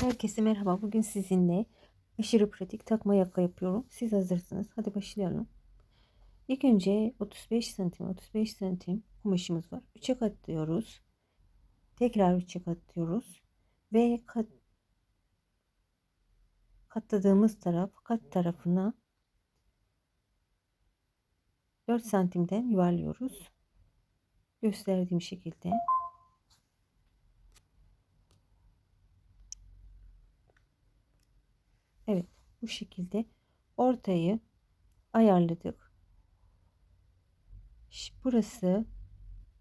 Herkese merhaba. Bugün sizinle aşırı pratik takma yaka yapıyorum. Siz hazırsınız. Hadi başlayalım. İlk önce 35 santim 35 santim kumaşımız var. 3'e katlıyoruz. Tekrar 3'e katlıyoruz. Ve kat, katladığımız taraf kat tarafına 4 santimden yuvarlıyoruz. Gösterdiğim şekilde. Evet bu şekilde ortayı ayarladık. Burası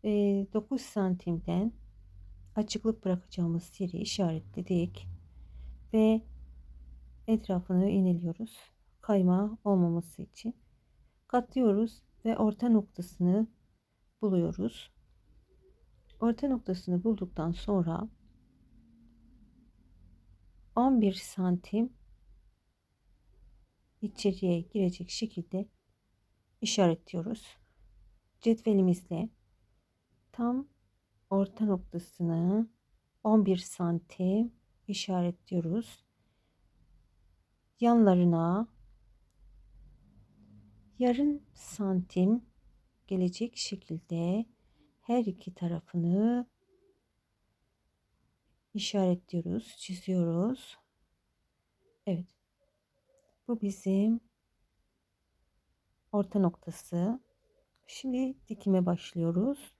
9 santimden açıklık bırakacağımız yeri işaretledik ve etrafını ineliyoruz kayma olmaması için katlıyoruz ve orta noktasını buluyoruz orta noktasını bulduktan sonra 11 santim içeriye girecek şekilde işaretliyoruz. Cetvelimizle tam orta noktasını 11 santim işaretliyoruz. Yanlarına yarım santim gelecek şekilde her iki tarafını işaretliyoruz, çiziyoruz. Evet. Bu bizim orta noktası. Şimdi dikime başlıyoruz.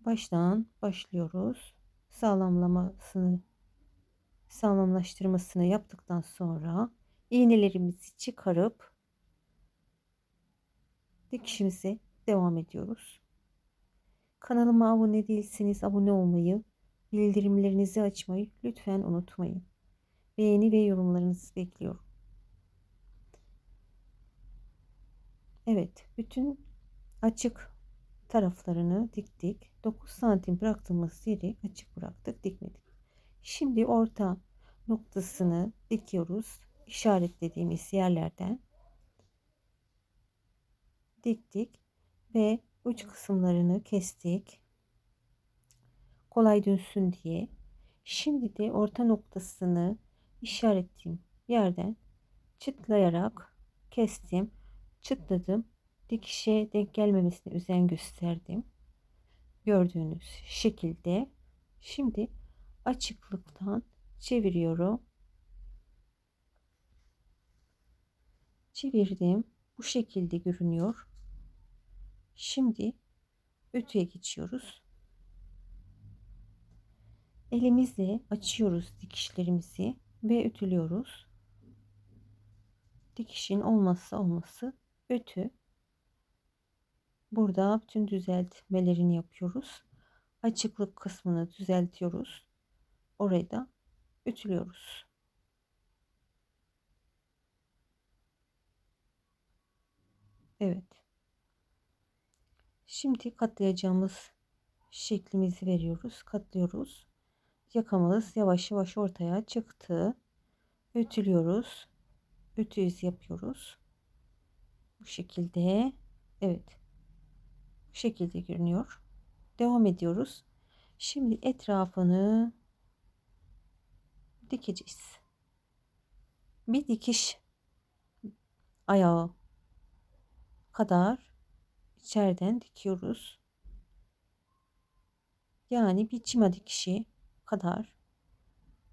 Baştan başlıyoruz. Sağlamlamasını sağlamlaştırmasını yaptıktan sonra iğnelerimizi çıkarıp dikişimize devam ediyoruz. Kanalıma abone değilseniz abone olmayı, bildirimlerinizi açmayı lütfen unutmayın. Beğeni ve yorumlarınızı bekliyorum. Evet, bütün açık taraflarını diktik. 9 santim bıraktığımız yeri açık bıraktık, dikmedik. Şimdi orta noktasını dikiyoruz. İşaretlediğimiz yerlerden diktik ve uç kısımlarını kestik. Kolay dönsün diye. Şimdi de orta noktasını işaretlediğim yerden çıtlayarak kestim çıtladım. Dikişe denk gelmemesine özen gösterdim. Gördüğünüz şekilde. Şimdi açıklıktan çeviriyorum. Çevirdim. Bu şekilde görünüyor. Şimdi ütüye geçiyoruz. Elimizle açıyoruz dikişlerimizi ve ütülüyoruz. Dikişin olmazsa olması ütü. Burada bütün düzeltmelerini yapıyoruz. Açıklık kısmını düzeltiyoruz. Orayı da ütülüyoruz. Evet. Şimdi katlayacağımız şeklimizi veriyoruz. Katlıyoruz. Yakamız yavaş yavaş ortaya çıktı. Ütülüyoruz. Ütü iz yapıyoruz. Bu şekilde. Evet. Bu şekilde görünüyor. Devam ediyoruz. Şimdi etrafını dikeceğiz. Bir dikiş ayağı kadar içeriden dikiyoruz. Yani bir çima dikişi kadar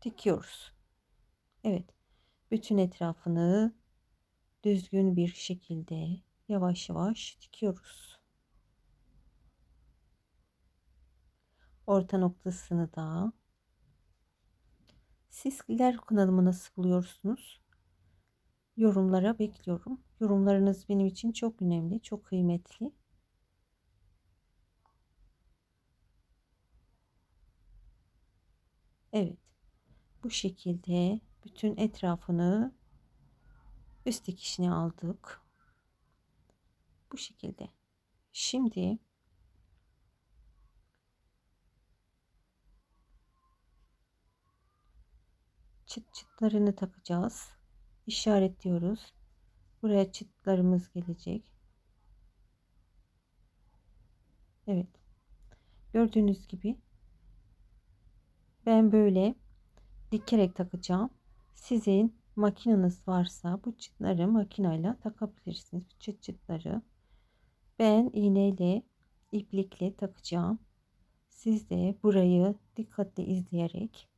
dikiyoruz. Evet. Bütün etrafını düzgün bir şekilde yavaş yavaş dikiyoruz. Orta noktasını da sizler kanalımı nasıl buluyorsunuz? Yorumlara bekliyorum. Yorumlarınız benim için çok önemli, çok kıymetli. Evet. Bu şekilde bütün etrafını üst dikişine aldık. Bu şekilde. Şimdi çıt çıtlarını takacağız. İşaretliyoruz. Buraya çıtlarımız gelecek. Evet. Gördüğünüz gibi ben böyle dikerek takacağım. Sizin makineniz varsa bu çıtları makinayla takabilirsiniz. Bu çıt çıtları. Ben iğneyle iplikle takacağım. Siz de burayı dikkatli izleyerek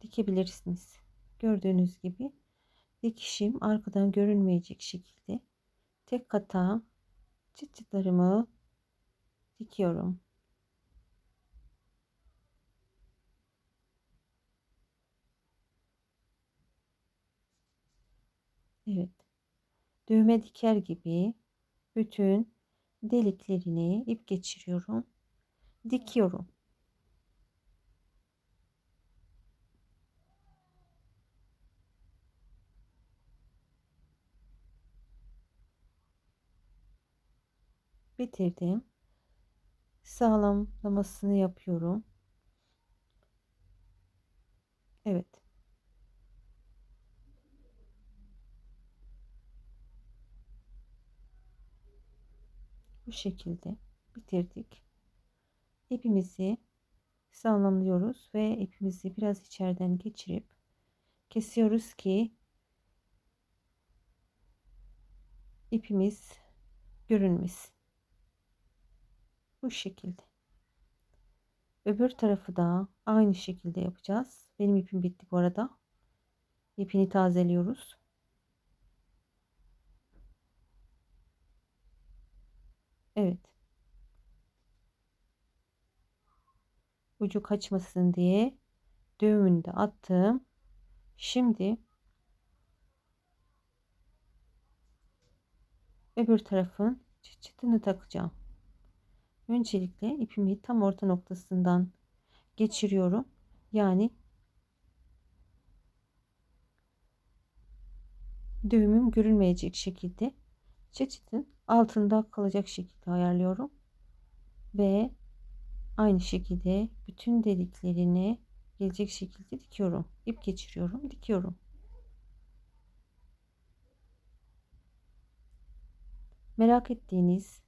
dikebilirsiniz. Gördüğünüz gibi dikişim arkadan görünmeyecek şekilde tek kata çıt çıtlarımı dikiyorum. Evet. Düğme diker gibi bütün deliklerini ip geçiriyorum. Dikiyorum. Bitirdim. Sağlamlamasını yapıyorum. Evet. Bu şekilde bitirdik. İpimizi sağlamlıyoruz ve ipimizi biraz içeriden geçirip kesiyoruz ki ipimiz görünmesin. Bu şekilde. Öbür tarafı da aynı şekilde yapacağız. Benim ipim bitti bu arada. İpini tazeliyoruz. Evet. Ucu kaçmasın diye düğümünü de attım. Şimdi öbür tarafın çıtını takacağım. Öncelikle ipimi tam orta noktasından geçiriyorum. Yani düğümüm görünmeyecek şekilde çeçitin altında kalacak şekilde ayarlıyorum. Ve aynı şekilde bütün deliklerini gelecek şekilde dikiyorum. İp geçiriyorum, dikiyorum. Merak ettiğiniz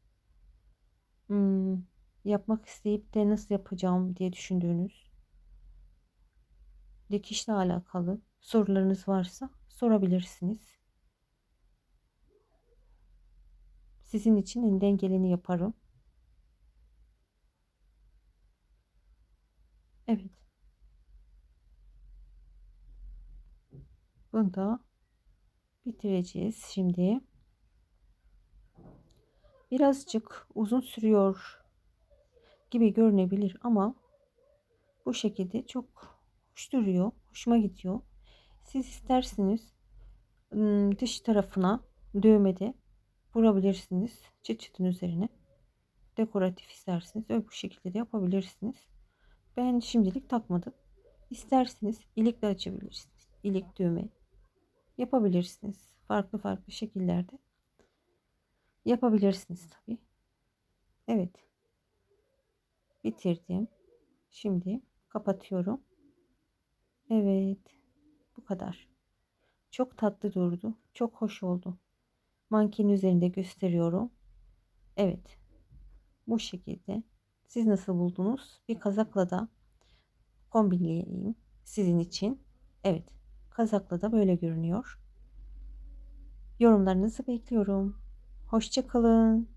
hmm, yapmak isteyip de nasıl yapacağım diye düşündüğünüz dikişle alakalı sorularınız varsa sorabilirsiniz. Sizin için elinden geleni yaparım. Evet. Bunu da bitireceğiz şimdi. Birazcık uzun sürüyor gibi görünebilir ama bu şekilde çok hoş duruyor. Hoşuma gidiyor. Siz isterseniz dış tarafına düğmede vurabilirsiniz. Çıt çıtın üzerine. Dekoratif isterseniz öyle bu şekilde de yapabilirsiniz. Ben şimdilik takmadım. İsterseniz ilikle açabilirsiniz. İlik düğme yapabilirsiniz. Farklı farklı şekillerde yapabilirsiniz tabi. Evet. Bitirdim. Şimdi kapatıyorum. Evet. Bu kadar. Çok tatlı durdu. Çok hoş oldu. Mankenin üzerinde gösteriyorum. Evet. Bu şekilde. Siz nasıl buldunuz? Bir kazakla da kombinleyeyim sizin için. Evet. Kazakla da böyle görünüyor. Yorumlarınızı bekliyorum. Hoşçakalın.